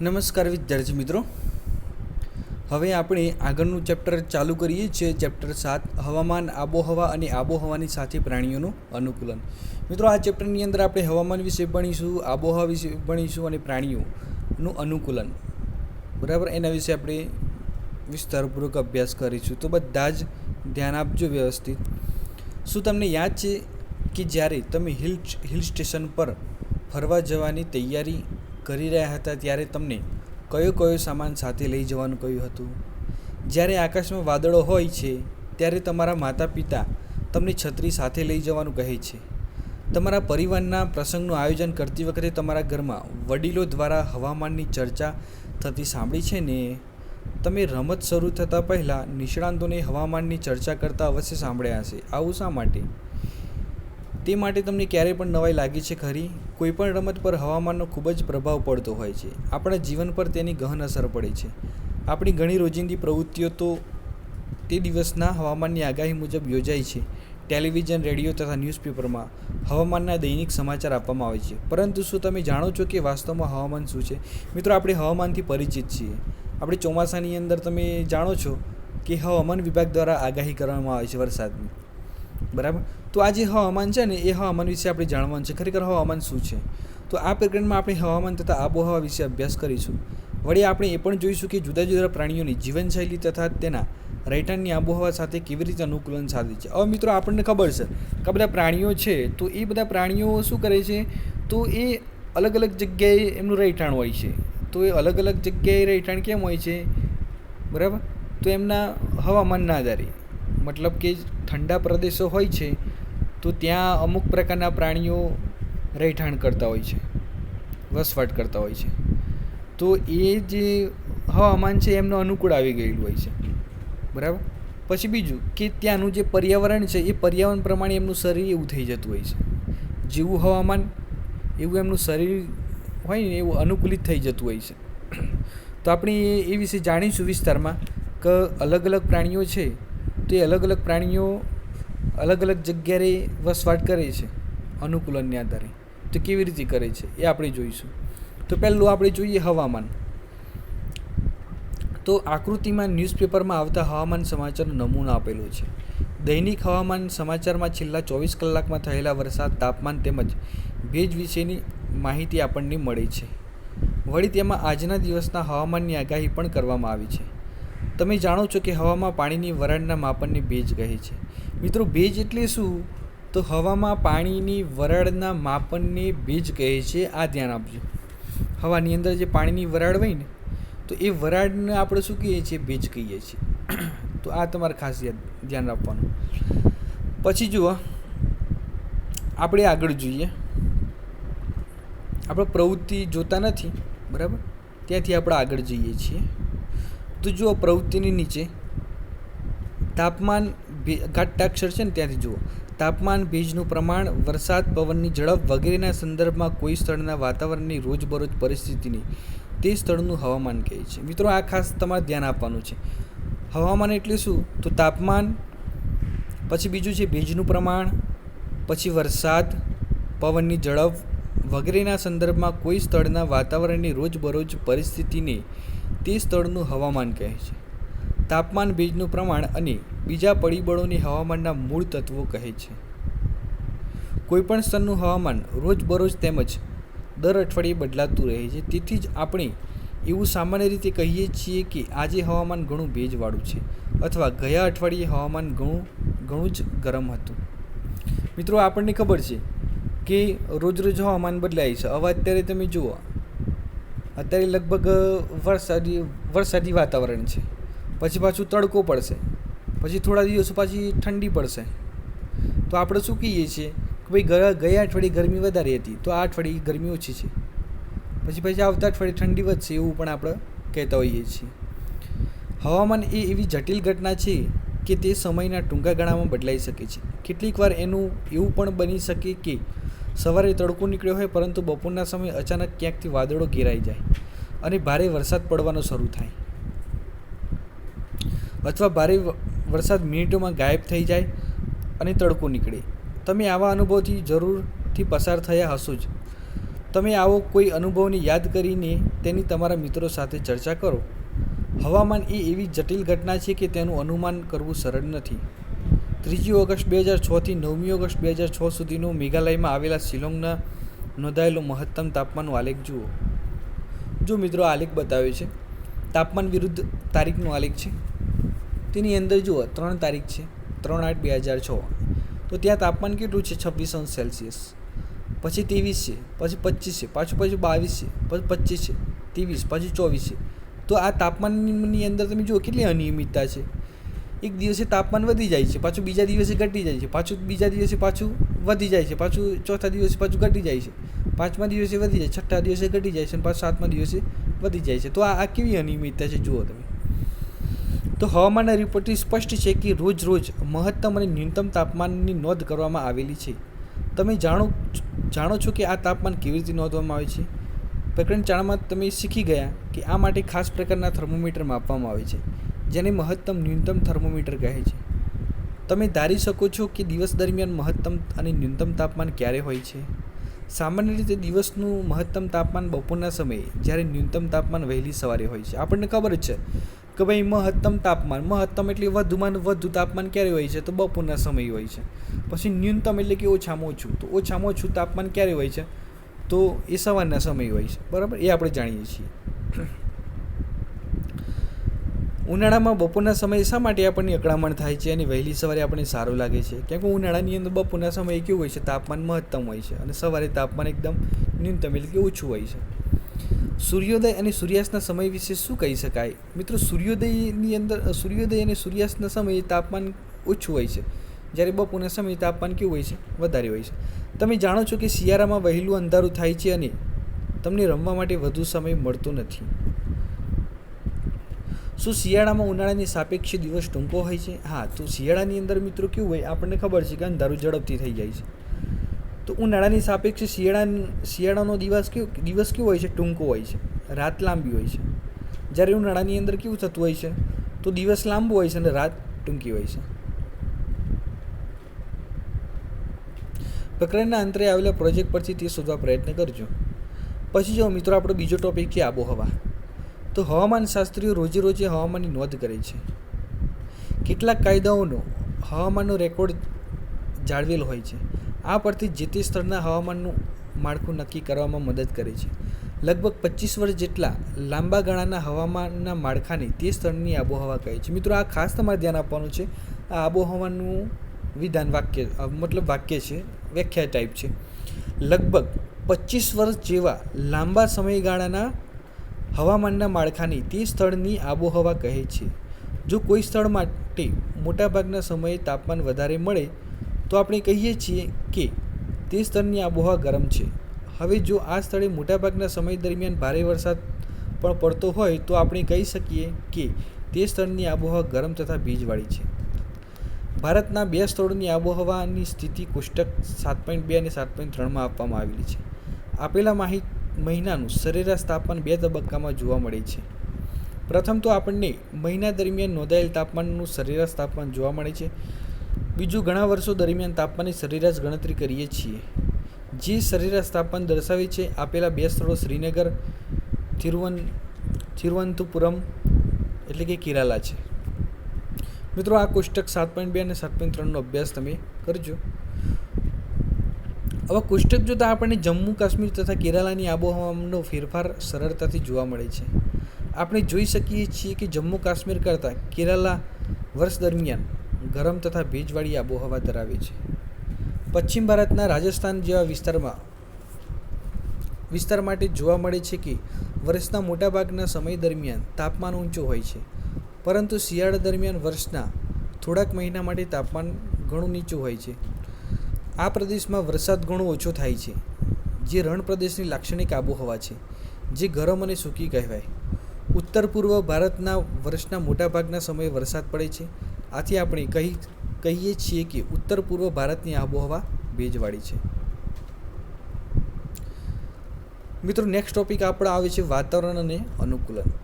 નમસ્કાર વિદ્યાર્થી મિત્રો. હવે આપણે આગળનું ચેપ્ટર ચાલુ કરીએ છીએ ચેપ્ટર સાત, હવામાન, આબોહવા અને આબોહવાની સાથે પ્રાણીઓનું અનુકૂલન. મિત્રો, આ ચેપ્ટરની અંદર આપણે હવામાન વિશે ભણીશું, આબોહવા વિશે ભણીશું અને પ્રાણીઓનું અનુકૂલન. બરાબર? એના વિશે આપણે વિસ્તારપૂર્વક અભ્યાસ કરીશું. તો બધા જ ધ્યાન આપજો વ્યવસ્થિત. શું તમને યાદ છે કે જ્યારે તમે હિલ હિલ સ્ટેશન પર ફરવા જવાની તૈયારી કરી રહ્યા હતા ત્યારે તમને કયો કયો સામાન સાથે લઈ જવાનું કહ્યું હતું? જ્યારે આકાશમાં વાદળો હોય છે, ત્યારે તમારા માતા પિતા તમને છત્રી સાથે લઈ જવાનું કહે છે. તમારા પરિવારના પ્રસંગનું આયોજન કરતી વખતે તમારા ઘરમાં વડીલો દ્વારા હવામાનની ચર્ચા થતી સાંભળી છે ને? તમે રમત શરૂ થતાં પહેલાં નિષ્ણાંતોને હવામાનની ચર્ચા કરતા અવશ્ય સાંભળ્યા હશે. આવું શા માટે? તે માટે તમને ક્યારેય પણ નવાઈ લાગી છે ખરી? કોઈપણ રમત પર હવામાનનો ખૂબ જ પ્રભાવ પડતો હોય છે. આપણા જીવન પર તેની ગહન અસર પડે છે. આપણી ઘણી રોજિંદી પ્રવૃત્તિઓ તો તે દિવસના હવામાનની આગાહી મુજબ યોજાય છે. ટેલિવિઝન, રેડિયો તથા ન્યૂઝપેપરમાં હવામાનના દૈનિક સમાચાર આપવામાં આવે છે. પરંતુ શું તમે જાણો છો કે વાસ્તવમાં હવામાન શું છે? મિત્રો, આપણે હવામાનથી પરિચિત છીએ. આપણે ચોમાસાની અંદર તમે જાણો છો કે હવામાન વિભાગ દ્વારા આગાહી કરવામાં આવે છે વરસાદની. બરાબર? તો આ જે હવામાન છે ને, એ હવામાન વિશે આપણે જાણવાનું છે. ખરેખર હવામાન શું છે? તો આ પ્રકરણમાં આપણે હવામાન તથા આબોહવા વિશે અભ્યાસ કરીશું. વળી આપણે એ પણ જોઈશું કે જુદા જુદા પ્રાણીઓની જીવનશૈલી તથા તેના રહેઠાણની આબોહવા સાથે કેવી રીતે અનુકૂલન સાધે છે. હવે મિત્રો, આપણને ખબર છે કે બધા પ્રાણીઓ છે, તો એ બધા પ્રાણીઓ શું કરે છે? તો એ અલગ અલગ જગ્યાએ એમનું રહેઠાણ હોય છે. તો એ અલગ અલગ જગ્યાએ રહેઠાણ કેમ હોય છે? બરાબર? તો એમના હવામાનના આધારે. મતલબ કે ઠંડા પ્રદેશો હોય છે, તો ત્યાં અમુક પ્રકારના પ્રાણીઓ રહેઠાણ કરતા હોય છે, વસવાટ કરતા હોય છે. તો એ જે હવામાન છે, એમનો અનુકૂળ આવી ગયેલું હોય છે. બરાબર? પછી બીજું કે ત્યાંનું જે પર્યાવરણ છે, એ પર્યાવરણ પ્રમાણે એમનું શરીર એવું થઈ જતું હોય છે. જેવું હવામાન, એવું એમનું શરીર હોય ને, એવું અનુકૂલિત થઈ જતું હોય છે. તો આપણે એ વિશે જાણીશું વિસ્તારમાં કે અલગ અલગ પ્રાણીઓ છે તે અલગ અલગ પ્રાણીઓ અલગ અલગ જગ્યાએ વસવાટ કરે છે અનુકૂલનને આધારે. તો કેવી રીતે કરે છે એ આપણે જોઈશું. તો પહેલું આપણે જોઈએ હવામાન. તો આકૃતિમાં ન્યૂઝપેપરમાં આવતા હવામાન સમાચારનો નમૂનો આપેલો છે. દૈનિક હવામાન સમાચારમાં છેલ્લા ચોવીસ કલાકમાં થયેલા વરસાદ, તાપમાન તેમજ ભેજ વિશેની માહિતી આપણને મળે છે. વળી તેમાં આજના દિવસના હવામાનની આગાહી પણ કરવામાં આવી છે. તમે જાણો છો કે હવામાં પાણીની વરાળના માપનને ભેજ કહે છે. મિત્રો, ભેજ એટલે શું? તો હવામાં પાણીની વરાળના માપનને ભેજ કહે છે. આ ધ્યાન આપજો. હવાની અંદર જે પાણીની વરાળ હોય ને, તો એ વરાળને આપણે શું કહીએ છીએ? ભેજ કહીએ છીએ. તો આ તમારે ખાસ ધ્યાન રાખવાનું. પછી જુઓ, આપણે આગળ જોઈએ. આપણે પ્રવૃત્તિ જોતા નથી, બરાબર? ત્યાંથી આપણે આગળ જઈએ છીએ. તો જુઓ પ્રવૃત્તિની નીચે. તાપમાન ઘાટાક્ષર છે ને ત્યાંથી જુઓ. તાપમાન ભેજનું પ્રમાણ, વરસાદ, પવનની ઝડપ વગેરેના સંદર્ભમાં કોઈ સ્થળના વાતાવરણની રોજબરોજ પરિસ્થિતિની, તે સ્થળનું હવામાન કહે છે. મિત્રો, આ ખાસ તમારે ધ્યાન આપવાનું છે. હવામાન એટલે શું? તો તાપમાન, પછી બીજું છે ભેજનું પ્રમાણ, પછી વરસાદ, પવનની ઝડપ વગેરેના સંદર્ભમાં કોઈ સ્થળના વાતાવરણની રોજબરોજ પરિસ્થિતિને તે સ્થળનું હવામાન કહે છે. તાપમાન ભેજનું પ્રમાણ અને બીજા પરિબળોને હવામાનના મૂળ તત્વો કહે છે. કોઈપણ સ્થળનું હવામાન રોજબરોજ તેમજ દર અઠવાડિયે બદલાતું રહે છે. તેથી જ આપણે એવું સામાન્ય રીતે કહીએ છીએ કે આજે હવામાન ઘણું ભેજવાળું છે અથવા ગયા અઠવાડિયે હવામાન ઘણું ઘણું જ ગરમ હતું. મિત્રો, આપણને ખબર છે કે રોજ રોજ હવામાન બદલાય છે. હવે અત્યારે તમે જુઓ અત્યારે લગભગ વરસાદી વરસાદી વાતાવરણ છે. પછી પાછું તડકો પડશે. પછી થોડા દિવસો પાછી ઠંડી પડશે. તો આપણે શું કહીએ છીએ કે ભાઈ, ગયા અઠવાડિયે ગરમી વધારે હતી, તો આ અઠવાડિયે ગરમી ઓછી છે. પછી પછી આવતા અઠવાડિયે ઠંડી વધશે એવું પણ આપણે કહેતા હોઈએ છીએ. હવામાન એ એવી જટિલ ઘટના છે કે તે સમયના ટૂંકા ગાળામાં બદલાઈ શકે છે. કેટલીક વાર એનું એવું પણ બની શકે કે સવારે તડકો નીકળ્યો હોય પરંતુ બપોરના સમયે અચાનક ક્યાંકથી વાદળો ઘેરાઈ જાય અને ભારે વરસાદ પડવાનો શરૂ થાય. અથવા ભારે વરસાદ મિનિટોમાં ગાયબ થઈ જાય અને તડકો નીકળે. તમે આવા અનુભવથી જરૂરથી પસાર થયા હશો જ. તમે આવો કોઈ અનુભવને યાદ કરીને તેની તમારા મિત્રો સાથે ચર્ચા કરો. હવામાન એ એવી જટિલ ઘટના છે કે તેનું અનુમાન કરવું સરળ નથી. ત્રીજી ઓગસ્ટ બે હજાર છથી નવમી ઓગસ્ટ બે હજાર છ સુધીનો મેઘાલયમાં આવેલા શિલોંગના નોંધાયેલો મહત્તમ તાપમાનનો આલેખ જુઓ. જો મિત્રો આલેખ બતાવ્યો છે, તાપમાન વિરુદ્ધ તારીખનો આલેખ છે. તેની અંદર જુઓ, ત્રણ તારીખ છે, ત્રણ આઠ બે હજાર છ. તો ત્યાં તાપમાન કેટલું છે? છવ્વીસ અંશ સેલ્સિયસ. પછી ત્રેવીસ છે, પછી પચીસ છે, પાછું પાછું બાવીસ છે, પછી પચીસ છે, ત્રેવીસ, પછી ચોવીસ છે. તો આ તાપમાનની અંદર તમે જુઓ કેટલી અનિયમિતતા છે. એક દિવસે તાપમાન વધી જાય છે, પાછું બીજા દિવસે ઘટી જાય છે, પાછું બીજા દિવસે પાછું વધી જાય છે, પાછું ચોથા દિવસે પાછું ઘટી જાય છે, પાંચમા દિવસે વધી જાય, છઠ્ઠા દિવસે ઘટી જાય છે અને પાછું સાતમા દિવસે વધી જાય છે. તો આ કેવી અનિયમિતતા છે જુઓ તમે. તો હવામાનના રિપોર્ટથી સ્પષ્ટ છે કે રોજ રોજ મહત્તમ અને ન્યૂનતમ તાપમાનની નોંધ કરવામાં આવેલી છે. તમે જાણો જાણો છો કે આ તાપમાન કેવી રીતે નોંધવામાં આવે છે? પ્રકરણ ચારમાં તમે શીખી ગયા કે આ માટે ખાસ પ્રકારના થર્મોમીટર માપવામાં આવે છે. જેને મહત્તમ ન્યૂનતમ થર્મોમીટર કહે છે. તમે ધારી શકો છો કે દિવસ દરમિયાન મહત્તમ અને ન્યૂનતમ તાપમાન ક્યારે હોય છે? સામાન્ય રીતે દિવસનું મહત્તમ તાપમાન બપોરના સમયે, જ્યારે ન્યૂનતમ તાપમાન વહેલી સવારે હોય છે. આપણને ખબર છે કે ભાઈ મહત્તમ તાપમાન, મહત્તમ એટલે વધુમાં વધુ તાપમાન ક્યારે હોય છે? તો બપોરના સમયે હોય છે. પછી ન્યૂનતમ એટલે કે ઓછામાં ઓછું. તો ઓછામાં ઓછું તાપમાન ક્યારે હોય છે? તો એ સવારના સમયે હોય છે. બરાબર? એ આપણે જાણીએ છીએ. ઉનાળામાં બપોરના સમયે શા માટે આપણને અકળામણ થાય છે અને વહેલી સવારે આપણને સારું લાગે છે? કેમ કે ઉનાળાની અંદર બપોરના સમયે કેવું હોય છે? તાપમાન મહત્તમ હોય છે અને સવારે તાપમાન એકદમ ન્યૂનતમ એટલે કે ઓછું હોય છે. સૂર્યોદય અને સૂર્યાસ્તના સમય વિશે શું કહી શકાય? મિત્રો, સૂર્યોદયની અંદર સૂર્યોદય અને સૂર્યાસ્તના સમયે તાપમાન ઓછું હોય છે. જ્યારે બપોરના સમયે તાપમાન કેવું હોય છે? વધારે હોય છે. તમે જાણો છો કે શિયાળામાં વહેલું અંધારું થાય છે અને તમને રમવા માટે વધુ સમય મળતો નથી. શું શિયાળામાં ઉનાળાની સાપેક્ષે દિવસ ટૂંકો હોય છે? હા, તો શિયાળાની અંદર મિત્રો કેવું હોય, આપણને ખબર છે કે અંધારું ઝડપથી થઈ જાય છે. તો ઉનાળાની સાપેક્ષે શિયાળા, શિયાળાનો દિવસ કેવો દિવસ કેવો હોય છે? ટૂંકો હોય છે. રાત લાંબી હોય છે. જ્યારે ઉનાળાની અંદર કેવું થતું હોય છે? તો દિવસ લાંબો હોય છે અને રાત ટૂંકી હોય છે. પ્રકરણના અંતરે આવેલા પ્રોજેક્ટ પરથી તે શોધવા પ્રયત્ન કરજો. પછી જો મિત્રો, આપણો બીજો ટોપિક છે આબોહવા. તો હવામાન શાસ્ત્રીઓ રોજે રોજે હવામાનની નોંધ કરે છે. કેટલાક કાયદાઓનો હવામાનનો રેકોર્ડ જાળવેલ હોય છે. આ પરથી જે તે સ્થળના હવામાનનું માળખું નક્કી કરવામાં મદદ કરે છે. લગભગ પચીસ વર્ષ જેટલા લાંબા ગાળાના હવામાનના માળખાને તે સ્થળની આબોહવા કહે છે. મિત્રો, આ ખાસ તમારે ધ્યાન આપવાનું છે. આ આબોહવાનું વિધાન વાક્ય મતલબ વાક્ય છે, વ્યાખ્યા ટાઈપ છે. લગભગ પચીસ વર્ષ જેવા લાંબા સમયગાળાના હવામાનના માળખાની તે સ્થળની આબોહવા કહે છે. જો કોઈ સ્થળ માટે મોટાભાગના સમયે તાપમાન વધારે મળે, તો આપણે કહીએ છીએ કે તે સ્થળની આબોહવા ગરમ છે. હવે જો આ સ્થળે મોટાભાગના સમય દરમિયાન ભારે વરસાદ પણ પડતો હોય, તો આપણે કહી શકીએ કે તે સ્થળની આબોહવા ગરમ તથા ભેજવાળી છે. ભારતના બે સ્થળોની આબોહવાની સ્થિતિ કોષ્ટક સાત પોઈન્ટ બે અને સાત પોઈન્ટ ત્રણમાં આપવામાં આવેલી છે. આપેલા માહિ મહિનાનું સરેરાશ તાપમાન બે તબક્કામાં જોવા મળે છે. પ્રથમ તો આપણને મહિના દરમિયાન નોંધાયેલ તાપમાનનું સરેરાશ તાપમાન જોવા મળે છે. બીજું, ઘણા વર્ષો દરમિયાન તાપમાનની સરેરાશ ગણતરી કરીએ છીએ. જે સરેરાશ તાપમાન દર્શાવે છે આપેલા બે સ્થળો શ્રીનગર, તિરુવન, તિરુવનંતપુરમ એટલે કે કેરાલા છે. મિત્રો, આ કોષ્ટક સાત પોઈન્ટ બે અને સાત પોઈન્ટ ત્રણનો અભ્યાસ તમે કરજો. હવે કોષ્ટક જોતાં આપણને જમ્મુ, કાશ્મીર તથા કેરાલાની આબોહવાનો ફેરફાર સરળતાથી જોવા મળે છે. આપણે જોઈ શકીએ છીએ કે જમ્મુ, કાશ્મીર કરતાં કેરાલા વર્ષ દરમિયાન ગરમ તથા ભેજવાળી આબોહવા ધરાવે છે. પશ્ચિમ ભારતના રાજસ્થાન જેવા વિસ્તારમાં, વિસ્તાર માટે જોવા મળે છે કે વર્ષના મોટાભાગના સમય દરમિયાન તાપમાન ઊંચું હોય છે, પરંતુ શિયાળા દરમિયાન વર્ષના થોડાક મહિના માટે તાપમાન ઘણું નીચું હોય છે. આ પ્રદેશમાં વરસાદ ઘણો ઓછો થાય છે, જે રણ પ્રદેશની લાક્ષણિક આબોહવા છે, જે ગરમ અને સૂકી કહેવાય. ઉત્તર પૂર્વ ભારતના વર્ષના મોટાભાગના સમયે વરસાદ પડે છે. આથી આપણે કહી, કહીએ છીએ કે ઉત્તર પૂર્વ ભારતની આબોહવા ભેજવાળી છે. મિત્રો નેક્સ્ટ ટોપિક આપણો આવે છે વાતાવરણ અને અનુકૂલન.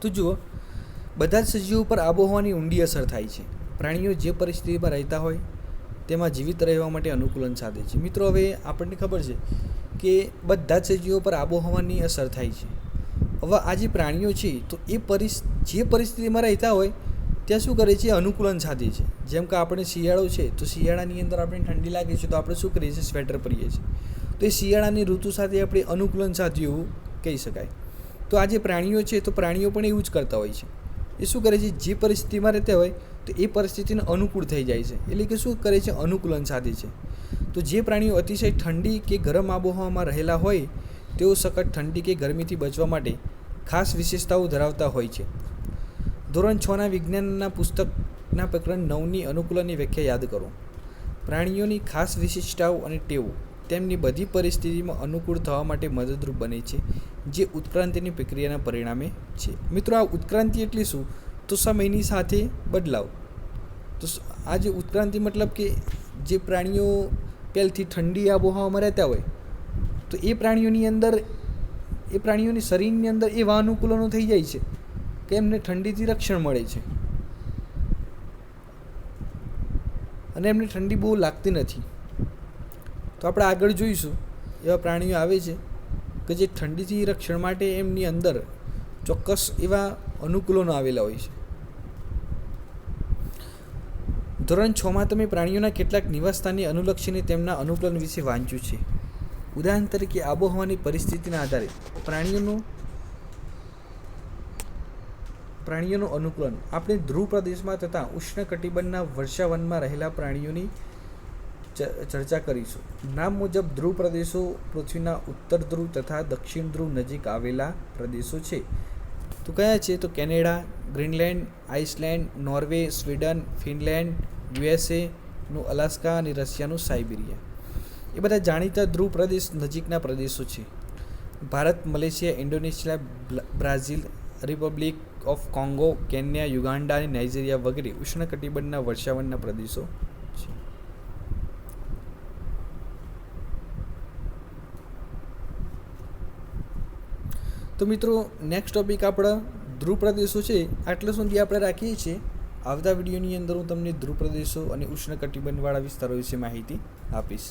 તો જુઓ, બધા જ સજીવો પર આબોહવાની ઊંડી અસર થાય છે. પ્રાણીઓ જે પરિસ્થિતિમાં રહેતા હોય, તેમાં જીવિત રહેવા માટે અનુકૂલન સાધે છે. મિત્રો, હવે આપણને ખબર છે કે બધા જ સજીવો પર આબોહવાની અસર થાય છે. હવે આ જે પ્રાણીઓ છે, તો એ પરિસ, જે પરિસ્થિતિમાં રહેતા હોય, ત્યાં શું કરે છે? અનુકૂલન સાધે છે. જેમ કે આપણે શિયાળો છે, તો શિયાળાની અંદર આપણે ઠંડી લાગે છે, તો આપણે શું કરીએ છીએ? સ્વેટર પહેરીએ છીએ. તો એ શિયાળાની ઋતુ સાથે આપણે અનુકૂલન સાધ્યું એવું કહી શકાય. તો આ જે પ્રાણીઓ છે, તો પ્રાણીઓ પણ એવું જ કરતા હોય છે. એ શું કરે છે? જે પરિસ્થિતિમાં રહેતા હોય, તો એ પરિસ્થિતિને અનુકૂળ થઈ જાય છે. એટલે કે શું કરે છે? અનુકૂલન સાધે છે. તો જે પ્રાણીઓ અતિશય ઠંડી કે ગરમ આબોહવામાં રહેલા હોય, તેઓ સખત ઠંડી કે ગરમીથી બચવા માટે ખાસ વિશેષતાઓ ધરાવતા હોય છે. ધોરણ છના વિજ્ઞાનના પુસ્તકના પ્રકરણ નવની અનુકૂલનની વ્યાખ્યા યાદ કરો. પ્રાણીઓની ખાસ વિશિષ્ટતાઓ અને ટેવો. તેમની બધી પરિસ્થિતિમાં અનુકૂળ થવા માટે મદદરૂપ બને છે, જે ઉત્ક્રાંતિની પ્રક્રિયાના પરિણામે છે. મિત્રો, આ ઉત્ક્રાંતિ એટલે શું? તો સમયની સાથે બદલાવ. તો આ જે ઉત્ક્રાંતિ મતલબ કે જે પ્રાણીઓ પહેલથી ઠંડી આબોહવામાં રહેતા હોય, તો એ પ્રાણીઓની અંદર, એ પ્રાણીઓની શરીરની અંદર એવા અનુકૂલનો થઈ જાય છે કે એમને ઠંડીથી રક્ષણ મળે છે. અને એમને ઠંડી બહુ લાગતી નથી. તો આપણે આગળ જોઈશું. એવા પ્રાણીઓ આવે છે કે જે ઠંડીથી રક્ષણ માટે એમની અંદર ચોક્કસ એવા અનુકૂલનો આવેલા હોય છે. ધોરણ છમાં તમે પ્રાણીઓના કેટલાક નિવાસસ્થાનને અનુલક્ષીને તેમના અનુકૂલન વિશે વાંચ્યું છે. ઉદાહરણ તરીકે, આબોહવાની પરિસ્થિતિના આધારે પ્રાણીઓનું પ્રાણીઓનું અનુકૂલન. આપણે ધ્રુવ પ્રદેશમાં તથા ઉષ્ણકટિબંધના વર્ષાવનમાં રહેલા પ્રાણીઓની ચર્ચા કરીશું. નામ મુજબ ધ્રુવ પ્રદેશો પૃથ્વીના ઉત્તર ધ્રુવ તથા દક્ષિણ ધ્રુવ નજીક આવેલા પ્રદેશો છે. તો કયા છે? તો Canada, Greenland, Iceland, Norway, Sweden, Finland, USA નું અલાસ્કા અને રશિયાનું સાઇબિરિયા. એ બધા જાણીતા ધ્રુવ પ્રદેશ નજીકના પ્રદેશો છે. Bharat, Malaysia, Indonesia Brazil, Republic of Congo, Kenya Uganda અને નાઇજેરિયા વગેરે ઉષ્ણકટિબંધના વર્ષાવનના પ્રદેશો છે તો મિત્રો નેક્સ્ટ ટોપિક આપણા ધ્રુવ પ્રદેશો છે. આટલે સુધી આપણે રાખીએ છીએ. આવતા વિડીયોની અંદર હું તમને ધ્રુવ પ્રદેશો અને ઉષ્ણકટિબંધવાળા વિસ્તારો વિશે માહિતી આપીશ.